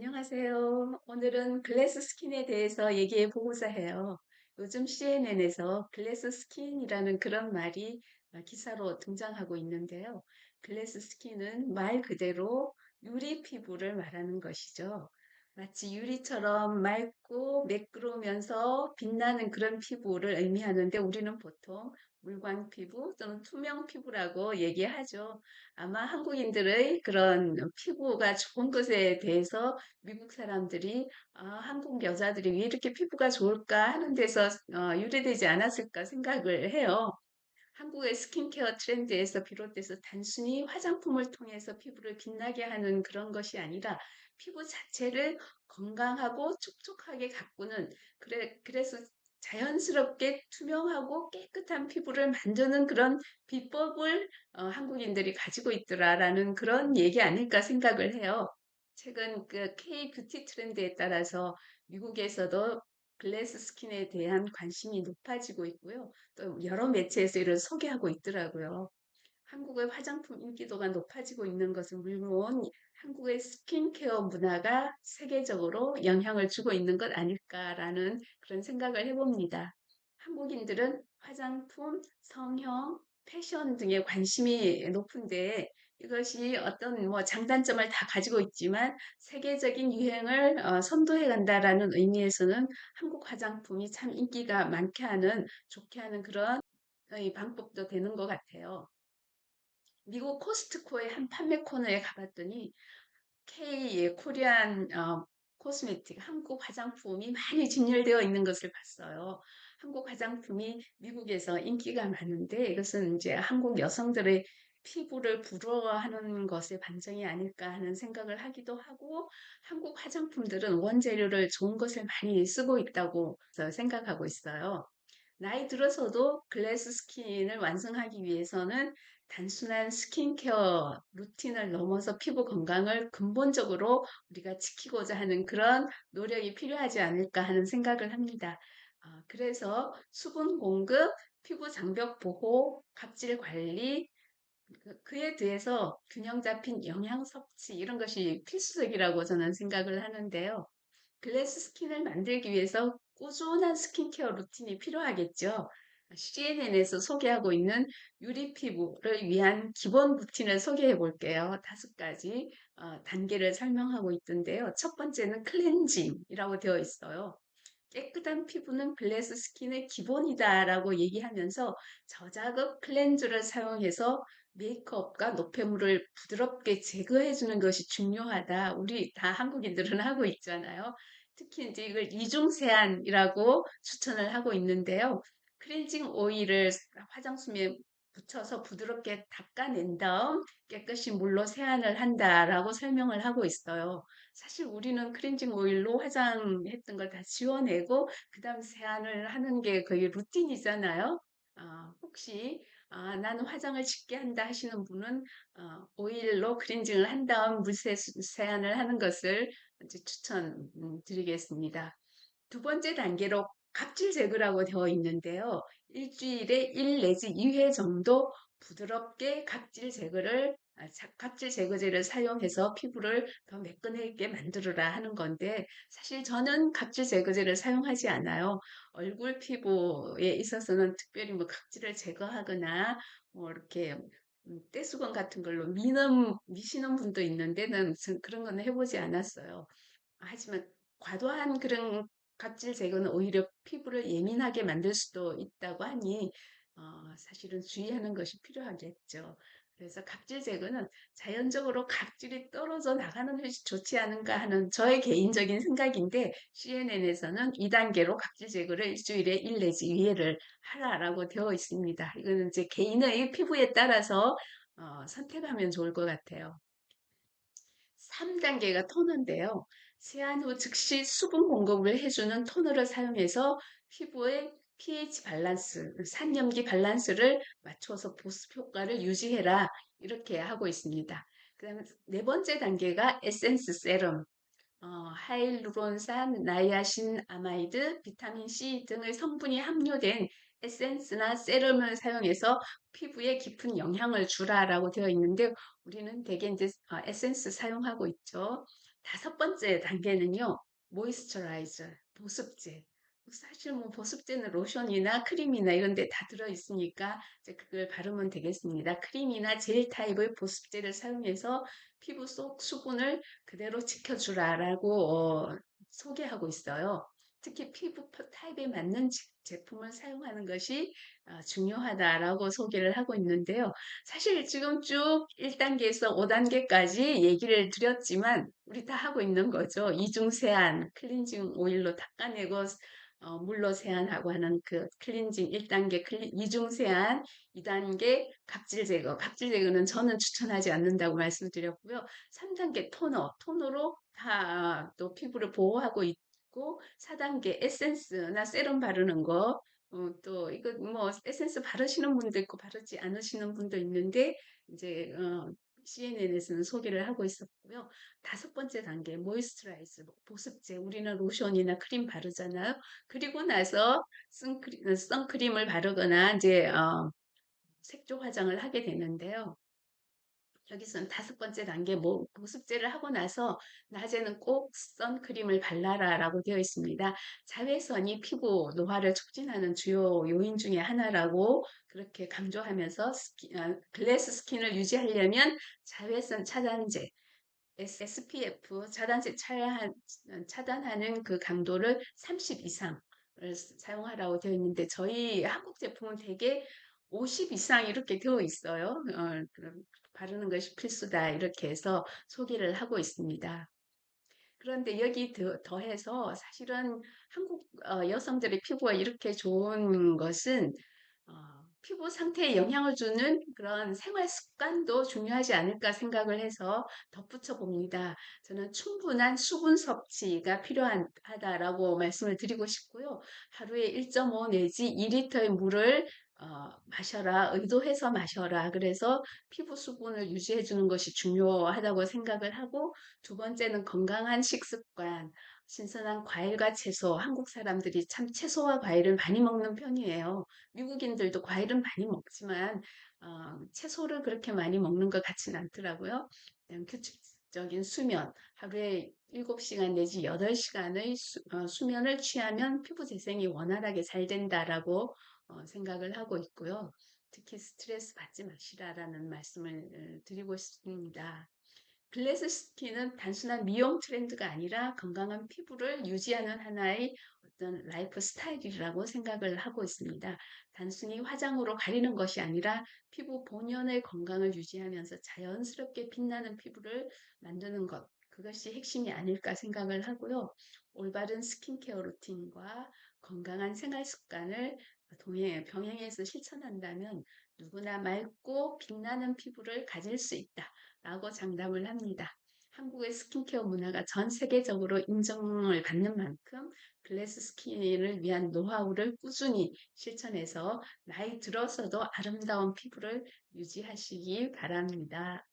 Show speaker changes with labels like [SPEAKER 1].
[SPEAKER 1] 안녕하세요. 오늘은 글래스 스킨에 대해서 얘기해 보고자 해요. 요즘 CNN에서 글래스 스킨이라는 그런 말이 어, 기사로 등장하고 있는데요. 글래스 스킨은 말 그대로 유리 피부를 말하는 것이죠. 마치 유리처럼 맑고 매끄러우면서 빛나는 그런 피부를 의미하는데 우리는 보통 물광 피부 또는 투명 피부라고 얘기하죠. 아마 한국인들의 그런 피부가 좋은 것에 대해서 미국 사람들이 아, 한국 여자들이 왜 이렇게 피부가 좋을까 하는 데서 어, 유래되지 않았을까 생각을 해요. 한국의 스킨케어 트렌드에서 비롯돼서 단순히 화장품을 통해서 피부를 빛나게 하는 그런 것이 아니라 피부 자체를 건강하고 촉촉하게 가꾸는 그래 그래서 자연스럽게 투명하고 깨끗한 피부를 만드는 그런 비법을 어, 한국인들이 가지고 있더라라는 그런 얘기 아닐까 생각을 해요. 최근 그 K 뷰티 트렌드에 따라서 미국에서도 글래스 스킨에 대한 관심이 높아지고 있고요. 또 여러 매체에서 이를 소개하고 있더라고요. 한국의 화장품 인기도가 높아지고 있는 것은 물론 한국의 스킨케어 문화가 세계적으로 영향을 주고 있는 것 아닐까라는 그런 생각을 해봅니다. 한국인들은 화장품, 성형, 패션 등에 관심이 높은데 이것이 어떤 뭐 장단점을 다 가지고 있지만 세계적인 유행을 어, 선도해 간다라는 의미에서는 한국 화장품이 참 인기가 많게 하는 좋게 하는 그런 방법도 되는 것 같아요. 미국 코스트코의 한 판매 코너에 가봤더니 K 코리안 어, 코스메틱 한국 화장품이 많이 진열되어 있는 것을 봤어요. 한국 화장품이 미국에서 인기가 많은데 이것은 이제 한국 여성들의 피부를 부러워하는 것의 반증이 아닐까 하는 생각을 하기도 하고 한국 화장품들은 원재료를 좋은 것을 많이 쓰고 있다고 생각하고 있어요. 나이 들어서도 글래스 스킨을 완성하기 위해서는 단순한 스킨케어 루틴을 넘어서 피부 건강을 근본적으로 우리가 지키고자 하는 그런 노력이 필요하지 않을까 하는 생각을 합니다. 어, 그래서 수분 공급, 피부 장벽 보호, 각질 관리, 그, 그에 대해서 균형 잡힌 영양 섭취 이런 것이 필수적이라고 저는 생각을 하는데요. 글래스 스킨을 만들기 위해서 꾸준한 스킨케어 루틴이 필요하겠죠. CNN에서 소개하고 있는 유리 피부를 위한 기본 루틴을 소개해 볼게요. 다섯 가지 어, 단계를 설명하고 있던데요. 첫 번째는 클렌징이라고 되어 있어요. 깨끗한 피부는 글래스 스킨의 기본이다라고 얘기하면서 저자극 클렌저를 사용해서 메이크업과 노폐물을 부드럽게 제거해주는 것이 중요하다. 우리 다 한국인들은 하고 있잖아요. 특히 이제 이걸 이중 세안이라고 추천을 하고 있는데요. 클렌징 오일을 화장솜에 붙여서 부드럽게 닦아낸 다음 깨끗이 물로 세안을 한다라고 설명을 하고 있어요. 사실 우리는 클렌징 오일로 화장했던 걸 다 지워내고 그 다음 세안을 하는 게 거의 루틴이잖아요. 어, 혹시 아, 나는 화장을 짙게 한다 하시는 분은 어, 오일로 클렌징을 한 다음 물세 세안을 하는 것을 추천드리겠습니다. 두 번째 단계로 각질 제거라고 되어 있는데요. 일주일에 1 내지 2회 정도 부드럽게 각질 제거를 아, 각질 제거제를 사용해서 피부를 더 매끈하게 만들어라 하는 건데 사실 저는 각질 제거제를 사용하지 않아요. 얼굴 피부에 있어서는 특별히 뭐 각질을 제거하거나 뭐 이렇게 음, 떼수건 같은 걸로 미는 미시는 분도 있는데 는 그런 건 해보지 않았어요. 하지만 과도한 그런 각질 제거는 오히려 피부를 예민하게 만들 수도 있다고 하니 어, 사실은 주의하는 것이 필요하겠죠. 그래서 각질 제거는 자연적으로 각질이 떨어져 나가는 것이 좋지 않은가 하는 저의 개인적인 생각인데 CNN에서는 2단계로 각질 제거를 일주일에 1 내지 2회를 하라라고 되어 있습니다. 이거는 이제 개인의 피부에 따라서 어, 선택하면 좋을 것 같아요. 3단계가 토너인데요. 세안 후 즉시 수분 공급을 해주는 토너를 사용해서 피부의 pH 밸런스, 산염기 밸런스를 맞춰서 보습 효과를 유지해라. 이렇게 하고 있습니다. 그 다음에 네 번째 단계가 에센스 세럼, 어, 하일루론산, 나이아신, 아마이드, 비타민 C 등의 성분이 함유된 에센스나 세럼을 사용해서 피부에 깊은 영향을 주라라고 되어 있는데 우리는 대개 이제 어, 에센스 사용하고 있죠. 다섯 번째 단계는요. 모이스처라이저, 보습제. 사실 뭐 보습제는 로션이나 크림이나 이런 데 다 들어있으니까 이제 그걸 바르면 되겠습니다. 크림이나 젤 타입의 보습제를 사용해서 피부 속 수분을 그대로 지켜주라라고 어, 소개하고 있어요. 특히 피부 타입에 맞는 제품을 사용하는 것이 어, 중요하다라고 소개를 하고 있는데요. 사실 지금 쭉 1단계에서 5단계까지 얘기를 드렸지만 우리 다 하고 있는 거죠. 이중 세안, 클렌징 오일로 닦아내고 어, 물로 세안하고 하는 그 클렌징 1단계 클린, 이중 세안, 2단계 각질 제거. 각질 제거는 저는 추천하지 않는다고 말씀드렸고요. 3단계 토너, 토너로 다 또 피부를 보호하고 있고 4단계 에센스나 세럼 바르는 거. 어, 또 이거 뭐 에센스 바르시는 분도 있고 바르지 않으시는 분도 있는데 이제 어, CNN에서는 소개를 하고 있었고요. 다섯 번째 단계 모이스처라이즈 보습제 우리는 로션이나 크림 바르잖아요. 그리고 나서 선크림, 선크림을 바르거나 이제 어, 색조 화장을 하게 되는데요. 여기서는 다섯 번째 단계 뭐 보습제를 하고 나서 낮에는 꼭 선크림을 발라라 라고 되어 있습니다. 자외선이 피부 노화를 촉진하는 주요 요인 중에 하나라고 그렇게 강조하면서 스키, 아, 글래스 스킨을 유지하려면 자외선 차단제 SPF 차단제 차단, 차단하는 그 강도를 30 이상 사용하라고 되어 있는데 저희 한국 제품은 되게 50 이상 이렇게 되어 있어요. 어, 그럼 바르는 것이 필수다 이렇게 해서 소개를 하고 있습니다. 그런데 여기 더, 해서 사실은 한국 어, 여성들의 피부가 이렇게 좋은 것은 어, 피부 상태에 영향을 주는 그런 생활 습관도 중요하지 않을까 생각을 해서 덧붙여 봅니다. 저는 충분한 수분 섭취가 필요하다라고 말씀을 드리고 싶고요. 하루에 1.5 내지 2리터의 물을 어, 마셔라, 의도해서 마셔라. 그래서 피부 수분을 유지해 주는 것이 중요하다고 생각을 하고, 두 번째는 건강한 식습관, 신선한 과일과 채소. 한국 사람들이 참 채소와 과일을 많이 먹는 편이에요. 미국인들도 과일은 많이 먹지만, 어, 채소를 그렇게 많이 먹는 것 같지는 않더라고요. 그냥 규칙적인 수면, 하루에 7시간 내지 8시간의 수, 어, 수면을 취하면 피부 재생이 원활하게 잘 된다라고 어, 생각을 하고 있고요. 특히 스트레스 받지 마시라라는 말씀을 어, 드리고 싶습니다. 글래스 스킨은 단순한 미용 트렌드가 아니라 건강한 피부를 유지하는 하나의 어떤 라이프 스타일이라고 생각을 하고 있습니다. 단순히 화장으로 가리는 것이 아니라 피부 본연의 건강을 유지하면서 자연스럽게 빛나는 피부를 만드는 것. 그것이 핵심이 아닐까 생각을 하고요. 올바른 스킨케어 루틴과 건강한 생활 습관을 동행, 병행해서 실천한다면 누구나 맑고 빛나는 피부를 가질 수 있다. 라고 장담을 합니다. 한국의 스킨케어 문화가 전 세계적으로 인정을 받는 만큼 글래스 스킨을 위한 노하우를 꾸준히 실천해서 나이 들어서도 아름다운 피부를 유지하시기 바랍니다.